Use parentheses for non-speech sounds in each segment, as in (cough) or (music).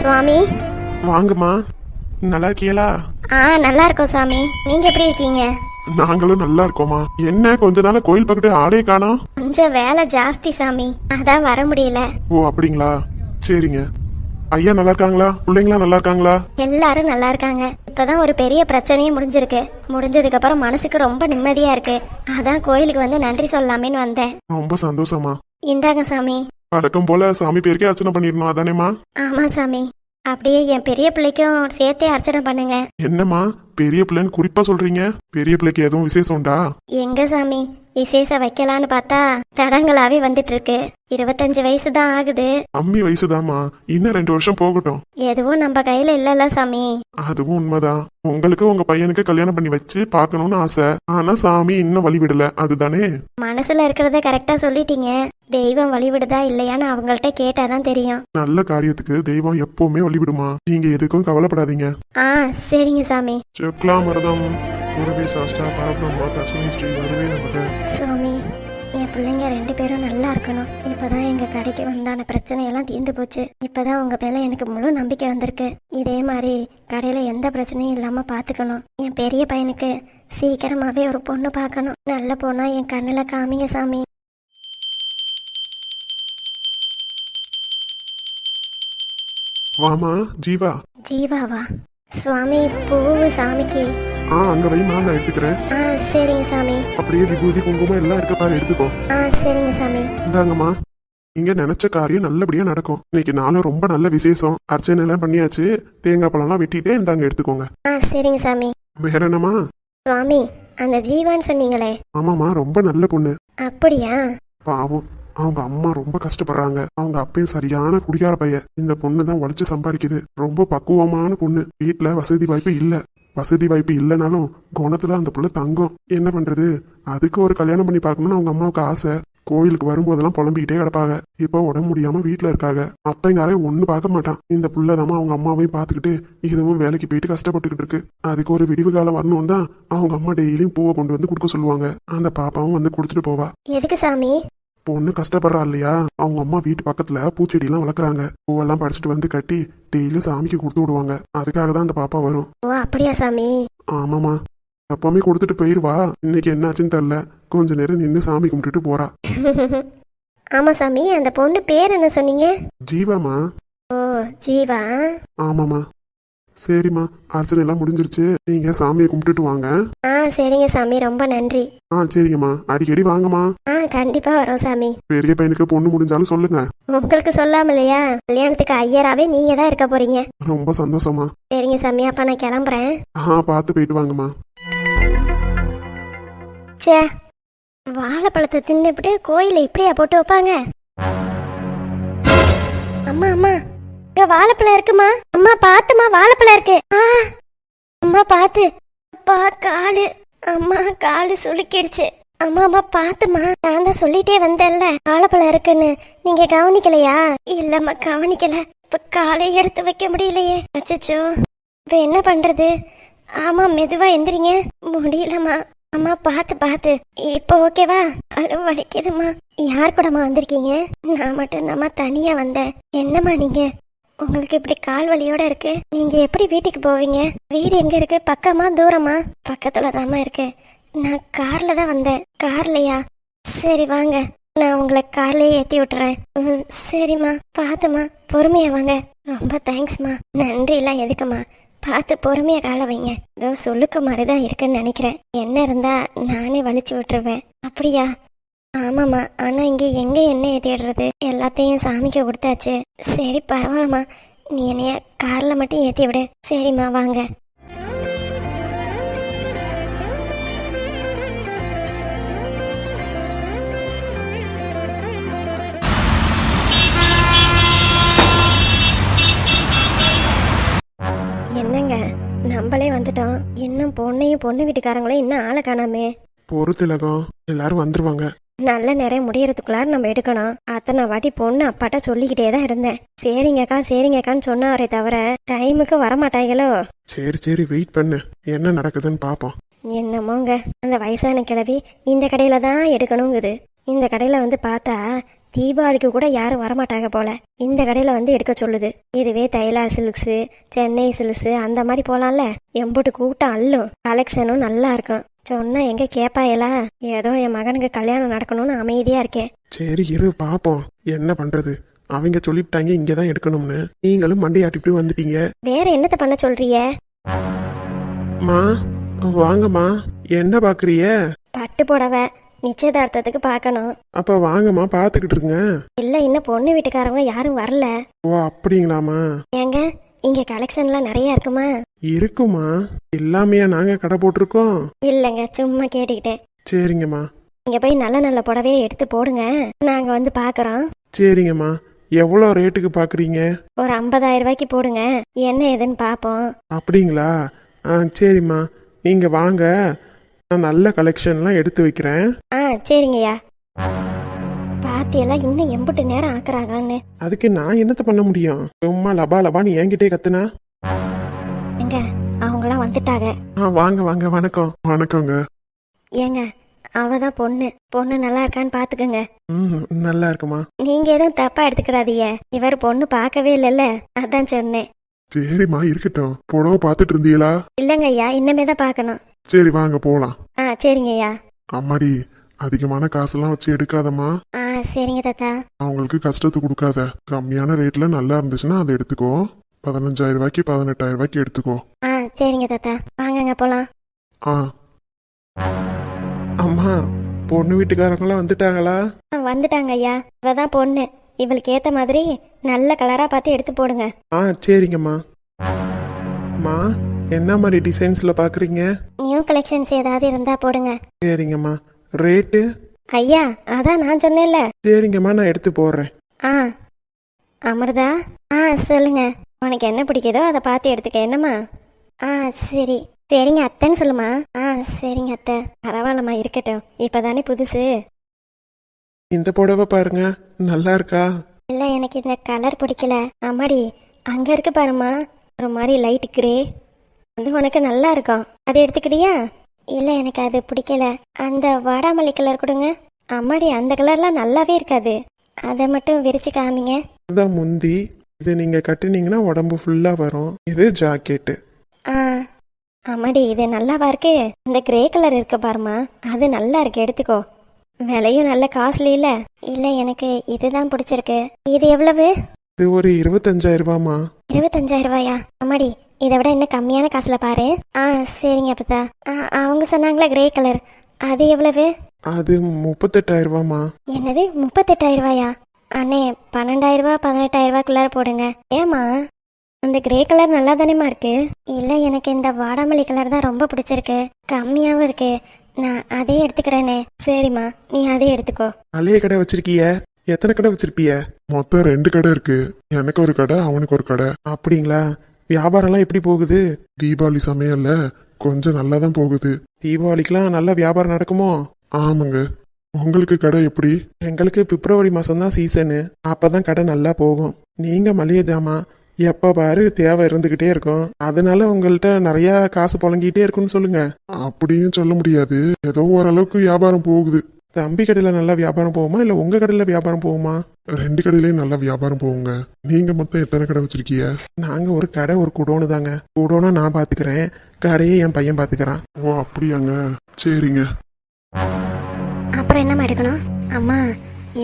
சுவாமி. வாங்கம்மா. நல்லா இருக்கீங்களா? ஆ நல்லா இருக்கோம் சாமி. நீங்க எப்படி இருக்கீங்க? நாங்களும் நல்லா இருக்கோம்மா. என்ன கொஞ்ச நாளா கோயில் பக்கத்து ஆளே காணோம் கொஞ்சம் வேலை ஜாஸ்தி சாமி. அதான் வர முடியல. ஓ அப்படிங்களா? சரிங்க. ஐயா நல்லா இருக்காங்களா? பிள்ளைங்களா நல்லா இருக்காங்களா? எல்லாரும் நல்லா இருக்காங்க. இப்பதான் ஒரு பெரிய பிரச்சனையே முடிஞ்சிருக்கு. முடிஞ்சதுக்கு அப்புறம் மனசுக்கு ரொம்ப நிம்மதியா இருக்கு. அதான் கோயிலுக்கு வந்து நன்றி சொல்லலாமேன்னு வந்தேன். ரொம்ப சந்தோஷமா இந்தாங்க சாமி. வழக்கம் போல சாமி பேருக்கே அர்ச்சனை பண்ணிடணும். அதானேம்மா? ஆமா சாமி. அப்படியே என் பெரிய பிள்ளைக்கும் சேர்த்தே அர்ச்சனை பண்ணுங்க. என்னம்மா? பெரிய பிள்ளைன்னு குறிப்பா சொல்றீங்க? பெரிய பிள்ளைக்கு எதுவும் விசேஷம் உண்டா? எங்க சாமி? விசேஷம் வைக்கலான்னு பார்த்தா தடங்களாவே வந்துட்டு இருக்கு இருபத்தஞ்சு வயசு தான் ஆகுது. அம்மி வயசுதாம்மா. இன்னும் ரெண்டு வருஷம் போகட்டும். எதுவும் நம்ம கையில இல்லல்ல சாமி. அதுவும் உண்மைதான். உங்களுக்கு உங்க பையனுக்கு கல்யாணம் பண்ணி வச்சு பார்க்கணும்னு ஆசை. ஆனா சாமி இன்னும் வழி விடல அதுதானே? மனசுல இருக்கிறத கரெக்டா சொல்லிட்டீங்க. தெய்வம் வழிவிடுதா இல்லையான்னு அவங்கள்ட்ட கேட்டாதான் தெரியும். நல்ல காரியத்துக்கு தெய்வம் எப்பவுமே வழிவிடுமா? நீங்க எதுக்கும் கவலைப்படாதீங்க. ஆ சரிங்க சாமி. சுக்லாமிரதம் குருவே சாஸ்தா பரபிரம்மா தஸ்மை ஸ்ரீ குருவே நமக. சுவாமி என் பிள்ளைங்க ரெண்டு பேரும் நல்லா இருக்கணும். இப்பதான் எங்க கடைக்கு வந்தான பிரச்சனையெல்லாம் தீர்ந்து போச்சு. இப்பதான் உங்க மேல எனக்கு முழு நம்பிக்கை வந்திருக்கு. இதே மாதிரி கடையில எந்த பிரச்சனையும் இல்லாம பாத்துக்கணும். என் பெரிய பையனுக்கு சீக்கிரமாவே ஒரு பொண்ணு பார்க்கணும் நல்ல பொண்ணா என் கண்ணுல காமிங்க சாமி. வாமா ஜீவா. ஜீவாவா? சுவாமி பூவு சாமிக்கு. ஆ அங்க வைமா நான் எடுத்துக்கிறேன். ஆ சரிங்க சாமி. அப்படியே விபூதி குங்குமம் எல்லாம் இருக்க பாரு எடுத்துக்கோ. ஆ சரிங்க சாமி. இந்தாங்கம்மா. இங்க நினைச்ச காரியம் நல்லபடியா நடக்கும். இன்னைக்கு நாளும் ரொம்ப நல்ல விசேஷம். அர்ச்சனை எல்லாம் பண்ணியாச்சு. தேங்காய் பழம்லாம் வெட்டிட்டே இந்தாங்க எடுத்துக்கோங்க. ஆ சரிங்க சாமி. வேற என்னம்மா? சுவாமி அந்த ஜீவான்னு சொன்னீங்களே. ஆமாம்மா ரொம்ப நல்ல பொண்ணு. அப்படியா? பாவம் அவங்க அம்மா ரொம்ப கஷ்டப்படுறாங்க. அவங்க அப்பயும் சரியான குடிகார பையன். இந்த பொண்ணு தான் உழைச்சு சம்பாதிக்குது. ரொம்ப பக்குவமான பொண்ணு. வீட்ல வசதி வாய்ப்பு இல்ல. வசதி வாய்ப்பு இல்லைனாலும் குணத்துல அந்த புள்ள தங்கம். என்ன பண்றது? அதுக்கு ஒரு கல்யாணம் பண்ணி பார்க்கணும்னு அவங்க அம்மாவுக்கு ஆசை. கோயிலுக்கு வரும்போதெல்லாம் புலம்பிக்கிட்டே கிடப்பாங்க. இப்போ உடம்பு முடியாம வீட்டில் இருக்காங்க. அத்தைங்காரையும் ஒண்ணு பார்க்க மாட்டான். இந்த புள்ளதாம அவங்க அம்மாவையும் பார்த்துக்கிட்டு இதுவும் வேலைக்கு போயிட்டு கஷ்டப்பட்டுக்கிட்டு இருக்கு. அதுக்கு ஒரு விடிவு காலம் வரணும் தான் அவங்க அம்மா டெய்லியும் பூவை கொண்டு வந்து கொடுக்க சொல்லுவாங்க. அந்த பாப்பாவும் வந்து கொடுத்துட்டு போவா. எதுக்கு சாமி? பொண்ணு கஷ்டப்படுறா இல்லையா? அவங்க அம்மா வீட்டு பக்கத்துல பூச்செடி எல்லாம் வளர்க்குறாங்க. பூவெல்லாம் பறிச்சுட்டு வந்து கட்டி டெய்லியும் சாமிக்கு கொடுத்து விடுவாங்க. அதுக்காக தான் அந்த பாப்பா வரும். ஓ அப்படியா சாமி? ஆமாமா எப்பவுமே கொடுத்துட்டு போயிருவா. இன்னைக்கு என்னாச்சுன்னு தெரியல. கொஞ்ச நேரம் நின்று சாமி கும்பிட்டுட்டு போறா. (laughs) ஆமா சாமி அந்த பொண்ணு பேர் என்ன சொன்னீங்க? ஜீவாமா ஓ ஜீவா? ஆமாமா சரிம்மா அர்ச்சனை எல்லாம் முடிஞ்சிருச்சு. நீங்க சாமியை கும்பிட்டுட்டு வாங்க. ஆ சரிங்க சாமி ரொம்ப நன்றி. ஆ சரிங்கம்மா. அடிக்கடி வாங்கம்மா. ஆ கண்டிப்பா வரோம் சாமி. பெரிய பையனுக்கு பொண்ணு முடிஞ்சாலும் சொல்லுங்க. உங்களுக்கு சொல்லாம இல்லையா? கல்யாணத்துக்கு ஐயராவே நீங்க தான் இருக்க போறீங்க. ரொம்ப சந்தோஷமா சரிங்க சாமி அப்ப நான் கிளம்புறேன். ஆ பார்த்து போயிட்டு வாங்கம்மா. ச்சே வாழைப்பழத்தை தின்னுபிட்டு கோயில இப்படியா போட்டு வைப்பாங்க? அம்மா அம்மா. இங்க வாழைப்பழம் இருக்குமா? அம்மா பாத்துமா வாழைப்பழம் இருக்கு. ஆ. அம்மா பாத்து. அப்பா காலு. அம்மா காலு சுளுக்கிடுச்சு. அம்மா அம்மா பாத்துமா நான் தான் சொல்லிட்டே வந்தேன்ல வாழைப்பழம் இருக்குன்னு. நீங்க கவனிக்கலையா? இல்லம்மா கவனிக்கல. இப்ப காலை எடுத்து வைக்க முடியலையே. அச்சோ இப்ப என்ன பண்றது? ஆமா மெதுவா எந்திரிங்க. முடியலம்மா. அம்மா பார்த்து பார்த்து இப்போ ஓகேவா? அழு வலிக்குதுமா யார் கூடம்மா வந்திருக்கீங்க? நான் மட்டும் நம்ம தனியா வந்தேன். என்னம்மா நீங்க? உங்களுக்கு இப்படி கால் வலியோட இருக்கு? நீங்க எப்படி வீட்டுக்கு போவீங்க? வீடு எங்க இருக்கு? பக்கமா தூரமா? பக்கத்துல தாமா இருக்கு. நான் கார்ல தான் வந்தேன். கார்லயா? சரி வாங்க. நான் உங்களை கார்லயே ஏத்தி விட்டுறேன். ம், சரிம்மா. பாத்துமா பொறுமையா வாங்க. ரொம்ப தேங்க்ஸ்மா. நன்றி எல்லாம் எதுக்குமா பார்த்து பொறுமையா கால வைங்க. ஏதோ சொல்லுக்க மாதிரி தான் இருக்குன்னு நினைக்கிறேன். என்ன இருந்தா நானே வலிச்சு விட்டுருவேன். அப்படியா? ஆமாம்மா. ஆனால் இங்கே எங்கே எண்ணெயை தேடுறது எல்லாத்தையும் சாமிக்கு கொடுத்தாச்சு. சரி பரவாயில்லம்மா. நீ என்னைய காரில் மட்டும் ஏற்றி விடு. சரிம்மா வாங்க. என்னங்க? நம்மளே வந்துட்டோம். இன்னும் பொண்ணையும் பொண்ணு வீட்டுக்காரங்களையும் இன்னும் ஆளை காணாமே. பொறுத்திலகம் எல்லாரும் வந்துருவாங்க. நல்ல நேரம் முடியறதுக்குள்ளார நம்ம எடுக்கணும். அத்தனை வாட்டி பொண்ணு அப்பாட்ட சொல்லிக்கிட்டே தான் இருந்தேன். சரிங்கக்கா சரிங்கக்கான்னு சொன்னாரே தவிர டைமுக்கு வரமாட்டாங்களோ சரி சரி வெயிட் பண்ணு. என்ன நடக்குதுன்னு பாப்போம். என்னமோங்க அந்த வயசான கிழவி இந்த கடையில தான் எடுக்கணுங்குது. இந்த கடையில வந்து பார்த்தா தீபாவளிக்கு கூட யாரும் வரமாட்டாங்க போல. இந்த கடையில வந்து எடுக்க சொல்லுது. இதுவே தைலா சில்க்ஸு சென்னை சில்க்ஸு அந்த மாதிரி போலாம்ல. எம்புட்டு கூட்டம் அள்ளும். கலெக்ஷனும் நல்லா இருக்கும். சொன்னா எங்க கேப்பாயலா ஏதோ என் மகனுக்கு கல்யாணம் நடக்கணும்னு அமைதியா இருக்கேன் சரி இரு பாப்போம். என்ன பண்றது? அவங்க சொல்லிவிட்டாங்க இங்கதான் எடுக்கணும்னு. நீங்களும் மண்டையாட்டிட்டு வந்துட்டீங்க. வேற என்னத்த பண்ண சொல்றிய மா வாங்கம்மா. என்ன பாக்குறிய பட்டு புடவை நிச்சயதார்த்தத்துக்கு பார்க்கணும் அப்ப வாங்கம்மா பாத்துக்கிட்டு இருங்க. இல்ல இன்னும் பொண்ணு வீட்டுக்காரங்க யாரும் வரல. ஓ அப்படிங்களாமா ஏங்க இங்க கலெக்ஷன்லாம் நிறைய இருக்குமா? இருக்குமா? எல்லாமே நாங்க கடை போட்டிருக்கோம். இல்லைங்க சும்மா கேட்டுக்கிட்டேன். சரிங்கம்மா. இங்க போய் நல்ல நல்ல புடவையை எடுத்து போடுங்க. நாங்க வந்து பாக்குறோம். சரிங்கம்மா. எவ்வளோ ரேட்டுக்கு பாக்குறீங்க? ஒரு ஐம்பதாயிரம் ரூபாய்க்கு போடுங்க. என்ன ஏதுன்னு பார்ப்போம் அப்படிங்களா? ஆ சரிம்மா. நீங்க வாங்க. நான் நல்ல கலெக்ஷன்லாம் எடுத்து வைக்கிறேன். ஆ சரிங்கய்யா. பாத்தியெல்லாம் இன்னும் எம்புட்டு நேரம் ஆக்குறாங்கன்னு அதுக்கு நான் என்னத்த பண்ண முடியும்? சும்மா லபா லபான்னு என்கிட்டே கத்துனா? எங்க அவங்களாம் வந்துட்டாங்க. ஆ வாங்க வாங்க வணக்கம். வணக்கங்க. ஏங்க அவ தான் பொண்ணு. பொண்ணு நல்லா இருக்கான்னு பாத்துக்கோங்க. ம் நல்லா இருக்குமா? நீங்க எதுவும் தப்பா எடுத்துக்கிறாதீங்க. இவர் பொண்ணு பார்க்கவே இல்லைல்ல. அதான் சொன்னேன். சரிம்மா இருக்கட்டும். புடவை பார்த்துட்டு இருந்தீங்களா? இல்லைங்க ஐயா இன்னமே தான் பார்க்கணும் சரி வாங்க போலாம். ஆ சரிங்க ஐயா அம்மாடி அதிகமான காசெல்லாம் வச்சு எடுக்காதம்மா. ஆ சரிங்க தாத்தா. அவங்களுக்கு கஷ்டத்தை கொடுக்காத. கம்மியான ரேட்ல நல்லா இருந்துச்சுன்னா அதை எடுத்துக்கோ. பதினஞ்சாயிரம் ரூபாய்க்கு பதினெட்டாயிரம் ரூபாய்க்கு எடுத்துக்கோ. ஆ சரிங்க தாத்தா. வாங்கங்க போலாம். ஆ. அம்மா பொண்ணு வீட்டுக்காரங்களாம் வந்துட்டாங்களா? ஆ வந்துட்டாங்க ஐயா. இவ தான் பொண்ணு. இவளுக்கு ஏத்த மாதிரி நல்ல கலரா பார்த்து எடுத்து போடுங்க. ஆ சரிங்கம்மா. அம்மா என்ன மாதிரி டிசைன்ஸ்ல பாக்குறீங்க? நியூ கலெக்ஷன்ஸ் ஏதாவது இருந்தா போடுங்க. சரிங்கம்மா. ரேட்டு? ஐயா அதான் நான் சொன்னேன்ல. சரிங்கம்மா நான் எடுத்து போடுறேன். ஆ அமிர்தா? ஆ சொல்லுங்க. உனக்கு என்ன பிடிக்குதோ அதை பார்த்து எடுத்துக்க என்னம்மா? ஆ சரி. சரிங்க அத்தைன்னு சொல்லுமா? ஆ சரிங்க அத்தை. பரவாயில்லம்மா இருக்கட்டும். இப்பதானே புதுசு. இந்த புடவை பாருங்க நல்லா இருக்கா? இல்லை எனக்கு இந்த கலர் பிடிக்கல. அம்மாடி அங்கே இருக்கு பாரும்மா. ஒரு மாதிரி லைட் கிரே. அது உனக்கு நல்லா இருக்கும். அதை எடுத்துக்கிறியா? இல்லை எனக்கு அது பிடிக்கல. அந்த வாடாமல்லி கலர் கொடுங்க. அம்மாடி அந்த கலர்லாம் நல்லாவே இருக்காது. அதை மட்டும் விரிச்சு காமிங்க. இதுதான் முந்தி இது நீங்க கட்டுனீங்கன்னா உடம்பு ஃபுல்லா வரும். இது ஜாக்கெட்டு ஆ. அம்மாடி இது நல்லாவா இருக்கு? இந்த கிரே கலர் இருக்கு பாருமா அது நல்லா இருக்கு எடுத்துக்கோ. விலையும் நல்ல காஸ்ட்லி இல்ல இல்ல எனக்கு இதுதான் பிடிச்சிருக்கு. இது எவ்வளவு? இது ஒரு இருபத்தஞ்சாயிரம் ரூபாமா இருபத்தஞ்சாயிரம் ரூபாயா அம்மாடி இதை விட இன்னும் கம்மியான காசுல பாரு. ஆ சரிங்க அப்பதா அவங்க சொன்னாங்களே கிரே கலர் அது எவ்வளவு? அது முப்பத்தெட்டாயிரம் ரூபாமா என்னது முப்பத்தெட்டாயிரம் ரூபாயா அண்ணே பன்னெண்டாயிரம் ரூபாய் பதினெட்டாயிரம் ரூபாய்க்குள்ளார போடுங்க. ஏமா அந்த கிரே கலர் நல்லா தானேமா இருக்கு? இல்ல எனக்கு இந்த வாடாமல்லி கலர் தான் ரொம்ப பிடிச்சிருக்கு. கம்மியாவும் இருக்கு. நான் அதே எடுத்துக்கிறேனே. சரிம்மா நீ அதே எடுத்துக்கோ. நிறைய கடை வச்சிருக்கிய. எத்தனை கடை வச்சிருப்பிய? மொத்தம் ரெண்டு கடை இருக்கு. எனக்கு ஒரு கடை அவனுக்கு ஒரு கடை. அப்படிங்களா? வியாபாரம்லாம் எப்படி போகுது? தீபாவளி சமயம்ல கொஞ்சம் நல்லா தான் போகுது. தீபாவளிக்கெல்லாம் நல்ல வியாபாரம் நடக்குமோ? ஆமாங்க. உங்களுக்கு கடை எப்படி? எங்களுக்கு பிப்ரவரி மாதம் தான் சீசனு. அப்பதான் கடை நல்லா போகும். நீங்க மளிகை ஜாமான் எப்ப பாரு தேவை இருந்துகிட்டே இருக்கும். அதனால உங்கள்கிட்ட நிறைய காசு புழங்கிட்டே இருக்குன்னு சொல்லுங்க. அப்படியும் சொல்ல முடியாது. ஏதோ ஓரளவுக்கு வியாபாரம் போகுது. தம்பி கடையில் நல்லா வியாபாரம் போகுமா? இல்லை உங்கள் கடையில் வியாபாரம் போகுமா? ரெண்டு கடையிலயும் நல்லா வியாபாரம் போகுங்க. நீங்கள் மொத்தம் எத்தனை கடை வச்சிருக்கீங்க? நாங்கள் ஒரு கடை ஒரு குடோனு தாங்க. குடோனை நான் பார்த்துக்கிறேன் கடையை என் பையன் பார்த்துக்கிறான் ஓ அப்படியாங்க. சரிங்க. அப்புறம் என்னம்மா எடுக்கணும்? அம்மா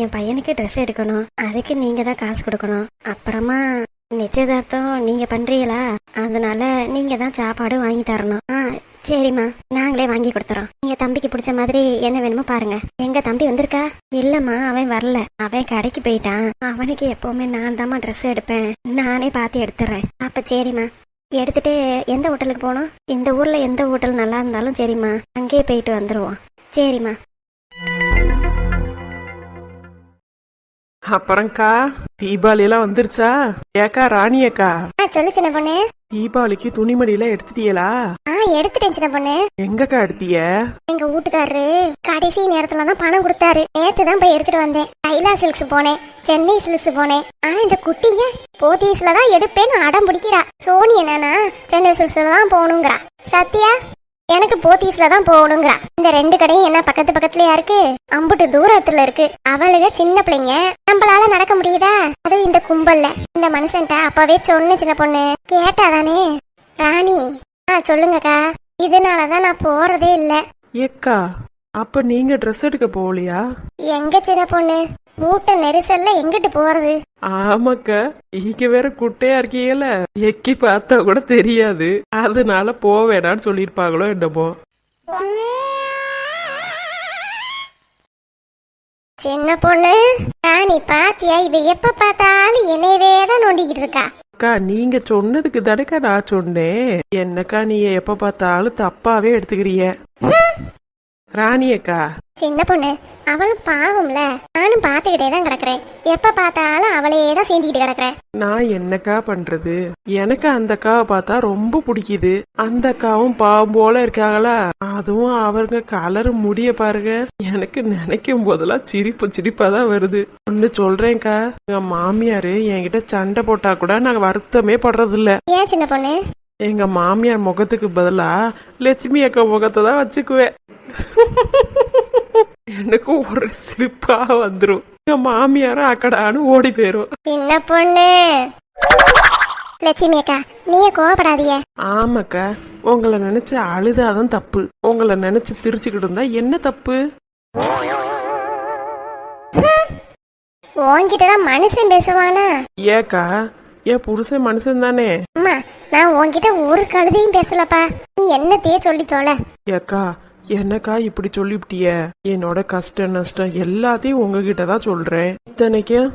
என் பையனுக்கு ட்ரெஸ் எடுக்கணும். அதுக்கு நீங்கள் தான் காசு கொடுக்கணும். அப்புறமா நிச்சயதார்த்தம் நீங்கள் பண்ணுறீங்களா அதனால நீங்கள் தான் சாப்பாடு வாங்கி தரணும். ஆ சரிம்மா நாங்களே வாங்கி கொடுத்துறோம். நீங்க தம்பிக்கு பிடிச்ச மாதிரி என்ன வேணுமோ பாருங்க. எங்க தம்பி வந்திருக்கா? இல்லம்மா அவன் வரல. அவன் கடைக்கு போயிட்டான். அவனுக்கு எப்பவுமே நான் தாம்மா ட்ரெஸ் எடுப்பேன். நானே பார்த்து எடுத்துறேன். அப்ப சரிம்மா. எடுத்துட்டு எந்த ஹோட்டலுக்கு போகணும்? இந்த ஊர்ல எந்த ஹோட்டல் நல்லா இருந்தாலும் சரிம்மா. அங்கேயே போயிட்டு வந்துருவோம். சரிம்மா. அப்புறம்க்கா தீபாவளி எல்லாம் வந்துருச்சா? ஏக்கா ராணி அக்கா ஆ சொல்லு சின்ன பொண்ணு. தீபாவளிக்கு துணிமணி எல்லாம் எடுத்துட்டியலா? ஆ எடுத்துட்டேன் சின்ன பொண்ணு. எங்கக்கா எடுத்திய எங்க வீட்டுக்காரரு கடைசி நேரத்துல தான் பணம் கொடுத்தாரு. நேத்து தான் போய் எடுத்துட்டு வந்தேன். தைலா சில்க்ஸ் போனேன். சென்னை சில்க்ஸ் போனேன். ஆனா இந்த குட்டிங்க போத்தீஸ்ல தான் எடுப்பேன்னு அடம் பிடிக்கிறா. சோனி என்னன்னா சென்னை சில்க்ஸ்ல தான் போகணுங்கிறா. சத்யா? எனக்கு போத்தீஸ்ல தான் போகணுங்கிறா. இந்த ரெண்டு கடையும் என்ன பக்கத்து பக்கத்துலயா இருக்கு? அம்புட்டு தூரத்துல இருக்கு. அவளுக சின்ன பிள்ளைங்க. நம்மளால நடக்க முடியுதா? அதுவும் இந்த கும்பல்ல. இந்த மனுஷன்ட்ட அப்பவே சொன்ன சின்ன பொண்ணு. கேட்டாதானே? ராணி ஆ சொல்லுங்கக்கா. இதனாலதான் நான் போறதே இல்ல. ஏக்கா அப்ப நீங்க ட்ரெஸ் எடுக்க போகலையா? எங்க சின்ன பொண்ணு? மூட்டை நெரிசல்ல எங்கிட்டு போறது? ஆமாக்கா இங்க வேற குட்டையா இருக்கீங்கல்ல? எக்கி பார்த்தா கூட தெரியாது. அதனால போவேடான்னு சொல்லியிருப்பாங்களோ என்னமோ. சின்ன பொண்ணு ராணி பாத்தியா? இவ எப்ப பார்த்தாலும் என்னையவே தான் நோண்டிக்கிட்டு இருக்கா. அக்கா நீங்க சொன்னதுக்கு தானேக்கா நான் சொன்னேன். என்னக்கா நீ எப்ப பார்த்தாலும் தப்பாவே எடுத்துக்கிறிய ராணி அக்கா சின்ன பொண்ணு அவளும் பாவம்ல. நானும் பாத்துக்கிட்டே தான் கிடக்குறேன். எப்ப பார்த்தாலும் அவளையே தான் சீண்டிக்கிட்டு கிடக்குறேன் நான் என்னக்கா பண்றது? எனக்கு அந்த அக்காவை பார்த்தா ரொம்ப பிடிக்குது. அந்த அக்காவும் பாவம் போல இருக்காங்களா அதுவும் அவங்க கலர் முடிய பாருங்க. எனக்கு நினைக்கும் போதெல்லாம் சிரிப்பு சிரிப்பா தான் வருது. ஒன்னு சொல்றேன்க்கா. எங்க மாமியாரு என்கிட்ட சண்டை போட்டா கூட நான் வருத்தமே படுறது இல்ல ஏன் சின்ன பொண்ணு? எங்க மாமியார் முகத்துக்கு பதிலா லட்சுமி அக்கா முகத்தை தான் வச்சுக்குவேன். எனக்கு ஒரு சிரிப்பா வந்துரும். எங்க மாமியாரும் அக்கடான்னு ஓடி போயிரும். சின்ன பொண்ணு. லட்சுமி அக்கா நீயே கோவப்படாதீங்க. ஆமாக்கா உங்களை நினைச்சு அழுதாதான் தப்பு. உங்களை நினைச்சு சிரிச்சுக்கிட்டு இருந்தா என்ன தப்பு? உன்கிட்ட தான் மனுஷன் பேசுவானா? ஏக்கா என் புருஷன் மனுஷன் தானே? அம்மா நான் உன்கிட்ட ஒரு கழுதையும் பேசலப்பா. நீ என்னத்தையே சொல்லி தொலை. ஏக்கா என்னக்கா இப்படி சொல்லிவிட்டிய? என்னோட கஷ்ட நஷ்டம் எல்லாத்தையும் உங்ககிட்ட தான் சொல்றேன். இத்தனைக்கும்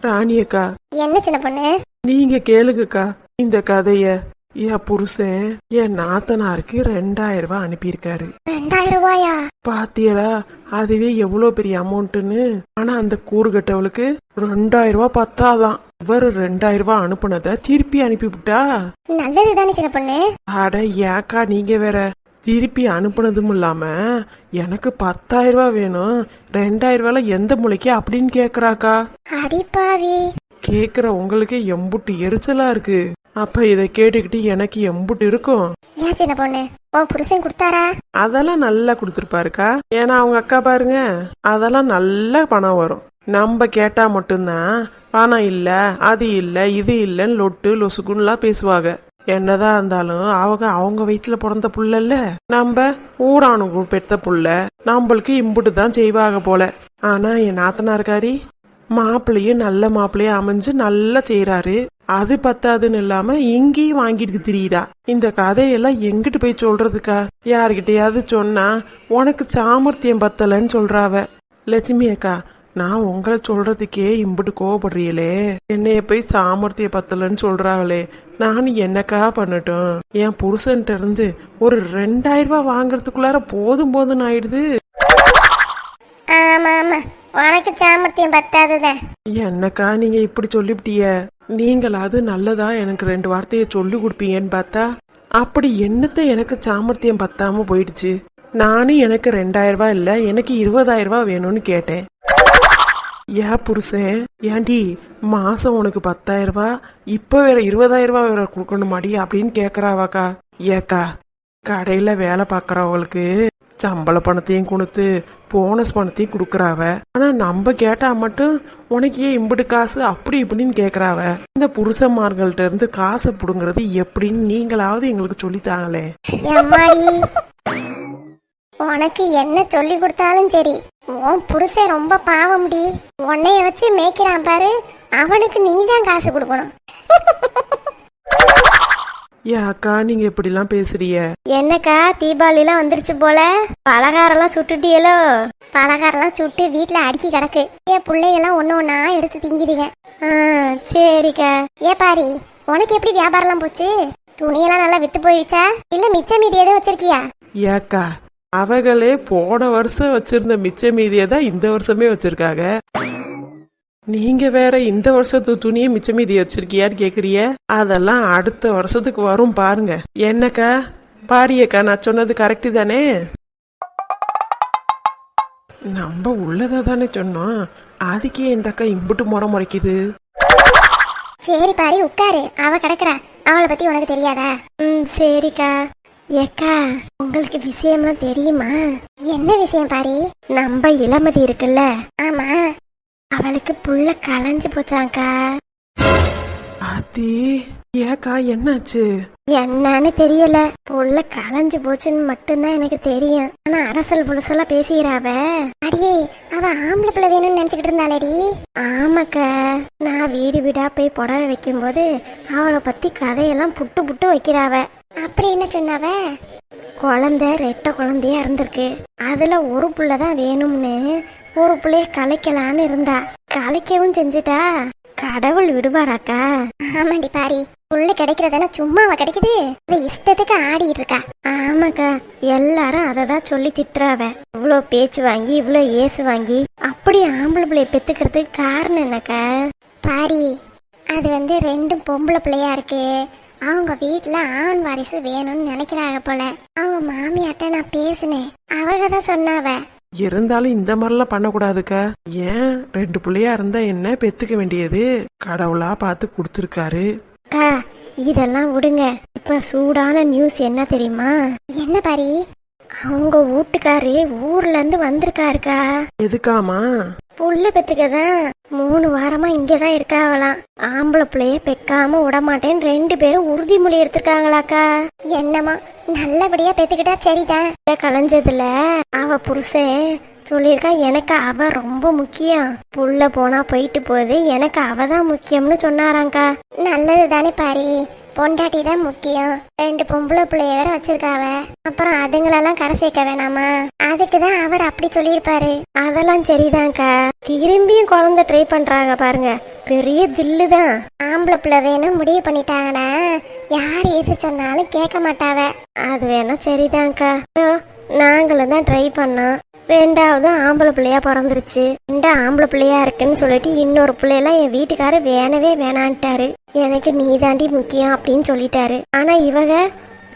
ராணி அக்கா என்ன சின்ன பொண்ணு? நீங்க கேளுங்கக்கா இந்த கதைய. என் புருஷன் என் நாத்தனாருக்கு ரெண்டாயிரம் ரூபாய் அனுப்பியிருக்காரு. ரெண்டாயிரம் ரூபாயா? பாத்தியலா அதுவே எவ்வளவு பெரிய அமௌண்ட்னு ஆனா அந்த கூறுகட்டவளுக்கு ரெண்டாயிரம் ரூபாய் பத்தாதான். இவரு ரெண்டாயிரம் ரூபாய் அனுப்புனத திருப்பி அனுப்பிவிட்டா? நல்லது தானே சின்ன பொண்ணு? அட ஏக்கா நீங்க வேற திருப்பி அனுப்புனதும் இல்லாம எனக்கு பத்தாயிரம் ரூபாய் வேணும். ரெண்டாயிரம் ரூபாய்ல எந்த மூளைக்கு அப்படின்னு கேக்குறாக்கா? அடிப்பாவி கேக்குற உங்களுக்கு எம்புட்டு எரிச்சலா இருக்கு. அப்ப இதை கேட்டுக்கிட்டு எனக்கு எம்புட்டு இருக்கும். ஏன் சின்ன பொண்ணு? உன் புருஷன் கொடுத்தாரா? அதெல்லாம் நல்லா கொடுத்துருப்பாருக்கா. ஏன்னா அவங்க அக்கா பாருங்க அதெல்லாம் நல்ல பணம் வரும். நம்ம கேட்டா மட்டும்தான் பணம் இல்ல அது இல்ல இது இல்லன்னு லொட்டு லொசுக்குன்னுலாம் பேசுவாங்க. என்னதான் இருந்தாலும் அவங்க அவங்க வயிற்றுல பிறந்த புள்ளல்ல. நம்ம ஊரானுக்கு பெத்த புள்ள. நம்மளுக்கு இம்புட்டு தான் செய்வாங்க போல. ஆனா என் நாத்தனார்காரி மாப்பிள்ளையும் நல்ல மாப்பிள்ளையும் அமைஞ்சு நல்லா செய்யறாரு அது பத்தாதுன்னு இல்லாம இங்கேயும் வாங்கிட்டு திரியிறா. இந்த கதையெல்லாம் எங்கிட்டு போய் சொல்றதுக்கா? யாருகிட்டயாவது சொன்னா உனக்கு சாமர்த்தியம் பத்தலன்னு சொல்றாவ. லட்சுமி அக்கா நான் உங்களை சொல்றதுக்கே இம்புட்டு கோவப்படுறீங்களே. என்னைய போய் சாமர்த்திய பத்தலன்னு சொல்றாங்களே. நான் என்னக்கா பண்ணட்டும்? என் புருஷன்ட்ட இருந்து ஒரு ரெண்டாயிரம் ரூபாய் வாங்குறதுக்குள்ளார போதும் போதும்னு ஆயிடுது. ஆமா ஆமா. உனக்கு சாமர்த்தியம் பத்தாதுதான் என்னக்கா நீங்க இப்படி சொல்லிவிட்டிய நீங்களாவது நல்லதா எனக்கு ரெண்டு வார்த்தையை சொல்லி கொடுப்பீங்கன்னு பார்த்தா அப்படி என்னத்த எனக்கு சாமர்த்தியம் பத்தாம போயிடுச்சு? நானும் எனக்கு ரெண்டாயிரம் ரூபாய் இல்ல எனக்கு இருபதாயிரம் ரூபாய் வேணும்னு கேட்டேன். ஏன் புருஷன் ஏண்டி மாசம் உனக்கு பத்தாயிரம் ரூபாய் இப்ப வேற இருபதாயிரம் ரூபாய் வேற கொடுக்கணுமாடி அப்படின்னு கேக்குறாவாக்கா. ஏக்கா கடையில வேலை பார்க்குறவங்களுக்கு சம்பள பணத்தையும் கொடுத்து போனஸ் பணத்தையும் கொடுக்குறாவ. ஆனா நம்ம கேட்டா மட்டும் உனக்கு ஏன் இம்புட்டு காசு? அப்படி இப்படின்னு கேக்குறாவ. இந்த புருஷன்மார்கள்ட்ட இருந்து காசை புடுங்கிறது எப்படின்னு நீங்களாவது எங்களுக்கு சொல்லித்தாங்களே உனக்கு என்ன சொல்லி கொடுத்தாலும் சரி. உன் புருஷன் ரொம்ப பாவம்டி. உன்னைய வச்சு மேய்க்கிறான் பாரு. அவனுக்கு நீ தான் காசு கொடுக்கணும். ஏன் அக்கா நீங்க இப்படிலாம் பேசுறிய என்னக்கா தீபாவளிலாம் வந்துருச்சு போல. பலகாரம்லாம் சுட்டுட்டியலோ? பலகாரம்லாம் சுட்டு வீட்ல அடிச்சு கிடக்கு. என் பிள்ளையெல்லாம் ஒண்ணு ஒண்ணா எடுத்து திங்கிதுங்க. ஆ சரிக்கா. ஏ பாரி உனக்கு எப்படி வியாபாரம்லாம் போச்சு? துணியெல்லாம் நல்லா வித்து போயிடுச்சா? இல்ல மிச்சம் மீதி எதுவும் வச்சிருக்கியா? ஏக்கா அவங்களே போன வருஷம் வச்சிருந்த மிச்ச மீதியை தான் இந்த வருஷமே வச்சிருக்காங்க. நீங்க வேற இந்த வருஷத்து துணியை மிச்ச மீதி வச்சிருக்கியான்னு கேக்குறிய அதெல்லாம் அடுத்த வருஷத்துக்கு வரும் பாருங்க. என்னக்கா? பாரியக்கா நான் சொன்னது கரெக்டு தானே? நம்ம உள்ளதை தானே சொன்னோம். அதுக்கே இந்த அக்கா இம்புட்டு முறை முறைக்குது. சரி பாரி உட்காரு. அவ கிடக்குறா. அவளை பத்தி உனக்கு தெரியாதா? ம் சரிக்கா. ஏக்கா உங்களுக்கு விஷயம்லாம் தெரியுமா? என்ன விஷயம் பாரி? நம்ம இளமதி இருக்குல்ல. ஆமா. அவளுக்கு புள்ள களைஞ்சு போச்சாக்கா ஆத்தி ஏக்கா என்னாச்சு? என்னன்னு தெரியல. புள்ள களைஞ்சு போச்சுன்னு மட்டும்தான் எனக்கு தெரியும். ஆனா அரசல் புலசலா பேசிக்கிறாவ அடியே அவ ஆம்பளை பிள்ளை வேணும்னு நினைச்சுக்கிட்டு இருந்தாளடி. ஆமாக்கா. நான் வீடு வீடா போய் புடவை வைக்கும்போது அவளை பத்தி கதையெல்லாம் புட்டு புட்டு வைக்கிறாவ அப்படி என்ன சொன்னாவ? குழந்தை ரெட்டை குழந்தையா இருந்திருக்கு. அதுல ஒரு புள்ள தான் வேணும்னு. ஒரு புள்ளைய கலைக்கலான்னு இருந்தா. கலைக்கவும் செஞ்சுட்டா. கடவுள் விடுவாராக்கா? ஆமாண்டி பாரி. புள்ள கிடைக்கிறதானே சும்மாவா கிடைக்குது? அவ இஷ்டத்துக்கு ஆடிட்டு இருக்கா. ஆமாக்கா. எல்லாரும் அதை தான் சொல்லி திட்டுறாவ. இவ்வளோ பேச்சு வாங்கி இவ்வளோ ஏசு வாங்கி அப்படி ஆம்பளை பிள்ளைய பெத்துக்கிறதுக்கு காரணம் என்னக்கா? பாரி அது வந்து ரெண்டும் பொம்பளை பிள்ளையா இருக்கு. அவங்க வீட்ல ஆண் வாரிசு வேணும்னு நினைக்கிறாங்க போல. அவங்க மாமியாட்ட நான் பேசினேன். அவங்க தான் சொன்னாவ. இருந்தாலும் இந்த மாதிரிலாம் பண்ணக்கூடாதுக்கா. ஏன்? ரெண்டு பிள்ளையா இருந்தா என்ன பெத்துக்க வேண்டியது? கடவுளா பார்த்து கொடுத்துருக்காரு. அக்கா இதெல்லாம் விடுங்க. இப்ப சூடான நியூஸ் என்ன தெரியுமா? என்ன பாரி? அவங்க வீட்டுக்காரு ஊர்ல இருந்து வந்திருக்காருக்கா. எதுக்காமா? புள்ள பெத்துக்கதான் மூணு வாரமா இங்கதான் இருக்காவலாம் ஆம்பளை பிள்ளைய பெக்காம விடமாட்டேன்னு ரெண்டு பேரும் உறுதிமொழி எடுத்திருக்காங்களாக்கா. என்னமா நல்லபடியா பெத்துக்கிட்டா சரிதான். கலைஞ்சதுல அவ புருஷன் சொல்லியிருக்கா எனக்கு அவ ரொம்ப முக்கியம். புள்ள போனா போயிட்டு போகுது எனக்கு அவ தான் முக்கியம்னு சொன்னாராங்க்கா நல்லது தானே பாரி. பொண்டாட்டி தான் முக்கியம். ரெண்டு பொம்பளை பிள்ளைய வேற வச்சிருக்காவ. அப்புறம் அதுங்களெல்லாம் கரை சேர்க்க வேணாமா? அதுக்கு தான் அவர் அப்படி சொல்லியிருப்பாரு. அதெல்லாம் சரிதான்க்கா. திரும்பியும் குழந்தை ட்ரை பண்றாங்க பாருங்க. பெரிய தில்லு தான். ஆம்பளை பிள்ளை வேணும் முடிவு பண்ணிட்டாங்கன்னா யார் எது சொன்னாலும் கேட்க மாட்டாவ. அது வேணா சரிதான்க்கா. நாங்களும் தான் ட்ரை பண்ணோம். ரெண்டாவது ஆம்பளை பிள்ளையா பிறந்துருச்சு. ரெண்டு ஆம்பளை பிள்ளையா இருக்குன்னு சொல்லிட்டு இன்னொரு பிள்ளையெல்லாம் என் வீட்டுக்காரர் வேணவே வேணான்ட்டாரு. எனக்கு நீ தாண்டி முக்கியம் அப்படின்னு சொல்லிட்டாரு. ஆனா இவங்க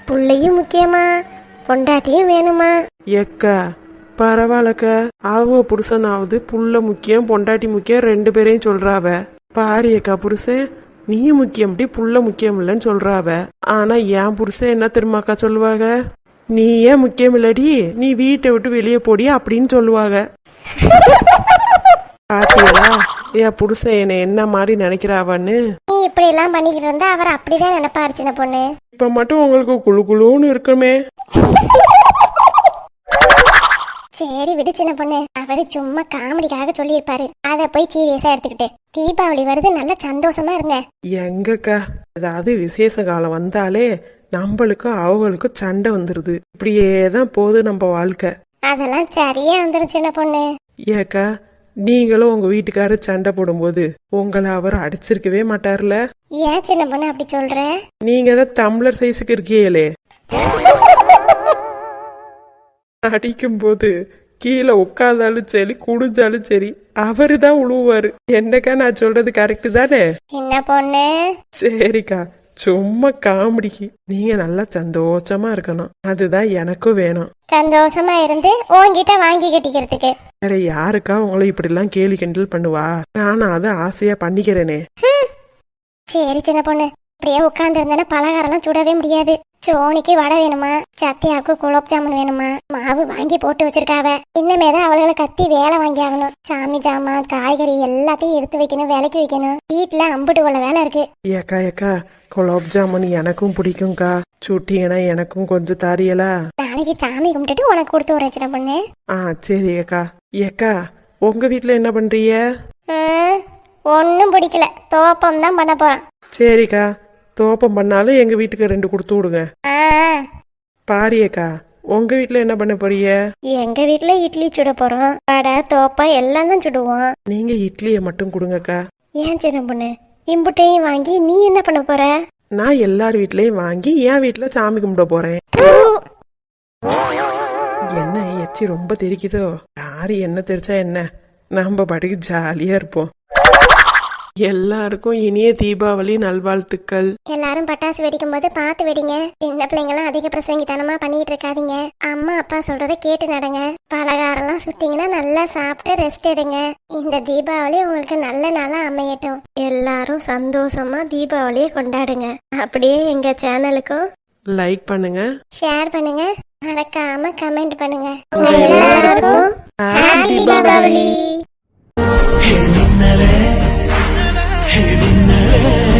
பிள்ளையும் முக்கியமா? பொண்டாட்டியும் வேணுமா? எக்கா பரவாயில்லக்கா. அவங்க புருஷனாவது புள்ள முக்கியம் பொண்டாட்டி முக்கியம் ரெண்டு பேரையும் சொல்றாவ. பாரு அக்கா புருஷன் நீ அப்படி புள்ள முக்கியம் இல்லைன்னு சொல்றாவ. ஆனா என் புருஷன் என்ன தெரியுமாக்கா சொல்லுவாங்க நீ ஏன் முக்கியம் இல்லடி நீ வீட்டை விட்டு வெளியே போடி அப்படின்னு சொல்லுவாங்க. பாத்தியலா? என் புருஷன் என்னை என்ன மாதிரி நினைக்கிறாவான்னு? நீ இப்படி எல்லாம் பண்ணிக்கிட்டு இருந்தா அவர் அப்படிதான் நினைப்பாரு சின்ன பொண்ணு. இப்ப மட்டும் உங்களுக்கு குழு குழுன்னு இருக்குமே. சரி விடு சின்ன பொண்ணு. அவரு சும்மா காமெடிக்காக சொல்லியிருப்பாரு. அத போய் சீரியஸா எடுத்துக்கிட்டு. தீபாவளி வருது நல்ல சந்தோஷமா இருங்க. எங்கக்கா? ஏதாவது விசேஷ காலம் வந்தாலே நம்மளுக்கும் அவங்களுக்கும் சண்டை வந்துருது. இப்படியே தான் போகுது நம்ம வாழ்க்கை. அதெல்லாம் சரியா வந்துடும் சின்ன பொண்ணு. ஏக்கா நீங்களும் உங்க வீட்டுக்காரர் சண்டை போடும்போது உங்களை அவர் அடிச்சிருக்கவே மாட்டார்ல? ஏன் சின்ன பொண்ணு அப்படி சொல்ற? நீங்க தான் டம்ளர் சைஸுக்கு இருக்கீங்களே? அடிக்கும்போது கீழே உட்காந்தாலும் சரி குடிஞ்சாலும் சரி அவரு தான் உழுவாரு என்னக்கா நான் சொல்றது கரெக்டு தானே? என்ன பொண்ணு. சரிக்கா. சும்மா காமெடிக்கு நீங்க நல்லா சந்தோஷமா இருக்கணும். அதுதான் எனக்கும் வேணும். சந்தோஷமா இருந்து உன்கிட்ட வாங்கி கட்டிக்கிறதுக்கு. வேற யாருக்கா உங்களை இப்படிலாம் கேலி கிண்டல் பண்ணுவா? நானும் அதை ஆசையா பண்ணிக்கிறேனே. சரி சின்ன பொண்ணு. அப்படியே உட்கார்ந்து இருந்தேன்னா பலகாரம்லாம் சுடவே முடியாது. சோனிக்கு வடை வேணுமா? சத்தியாவுக்கு குலோப் ஜாமுன் வேணுமா? மாவு வாங்கி போட்டு வச்சிருக்காவ. இன்னமே தான் அவளுகளை கத்தி வேலை வாங்கி ஆகணும். சாமி ஜாமான் காய்கறி எல்லாத்தையும் எடுத்து வைக்கணும் விலைக்கு வைக்கணும். வீட்டுல அம்புட்டு உள்ள வேலை இருக்கு. ஏக்கா ஏக்கா குலோப் ஜாமுன் எனக்கும் பிடிக்கும்க்கா. சுட்டிங்கன்னா எனக்கும் கொஞ்சம் தாரியலா? நாளைக்கு சாமி கும்பிட்டுட்டு உனக்கு கொடுத்து விடுறேன் சின்ன பொண்ணு. ஆ சரி ஏக்கா. ஏக்கா உங்க வீட்ல என்ன பண்றீங்க? ஒன்றும் பிடிக்கல. தோப்பம் தான் பண்ண போறான். சரிக்கா. தோப்பம் பண்ணாலும் எங்க வீட்டுக்கு ரெண்டு கொடுத்து விடுங்க. பாரியக்கா உங்க வீட்ல என்ன பண்ண போறீங்க? எங்க வீட்ல இட்லி சுட போறோம். வடை தோப்பம் எல்லாம் தான் சுடுவோம். நீங்க இட்லியை மட்டும் கொடுங்கக்கா. ஏன் சின்ன பொண்ணு? இம்புட்டையும் வாங்கி நீ என்ன பண்ண போற? நான் எல்லார் வீட்லயும் வாங்கி என் வீட்ல சாமி கும்பிட போறேன். என்ன எச்சி ரொம்ப தெரிக்குதோ? யாரு என்ன தெரிச்சா என்ன? நம்ம பாட்டுக்கு ஜாலியா இருப்போம். எல்லாருக்கும் இனிய தீபாவளி நல்வாழ்த்துக்கள். எல்லாரும் பட்டாசு வெடிக்கும் போது பார்த்து வெடிங்க. சின்ன பிள்ளைங்களாம் அதிக பிரசங்கித்தனமா பண்ணிட்டு இருக்காதீங்க. அம்மா அப்பா சொல்றத கேட்டு நடங்க. பலகாரம்லாம் சுட்டிங்கன்னா நல்லா சாப்பிட்டு ரெஸ்ட் எடுங்க. இந்த தீபாவளி உங்களுக்கு நல்ல நாளா அமையட்டும். எல்லாரும் சந்தோஷமா தீபாவளியை கொண்டாடுங்க. அப்படியே எங்க சேனலுக்கும் லைக் பண்ணுங்க. ஷேர் பண்ணுங்க. மறக்காம கமெண்ட் பண்ணுங்க. எல்லாருக்கும் Diwali. Diwali. yeah.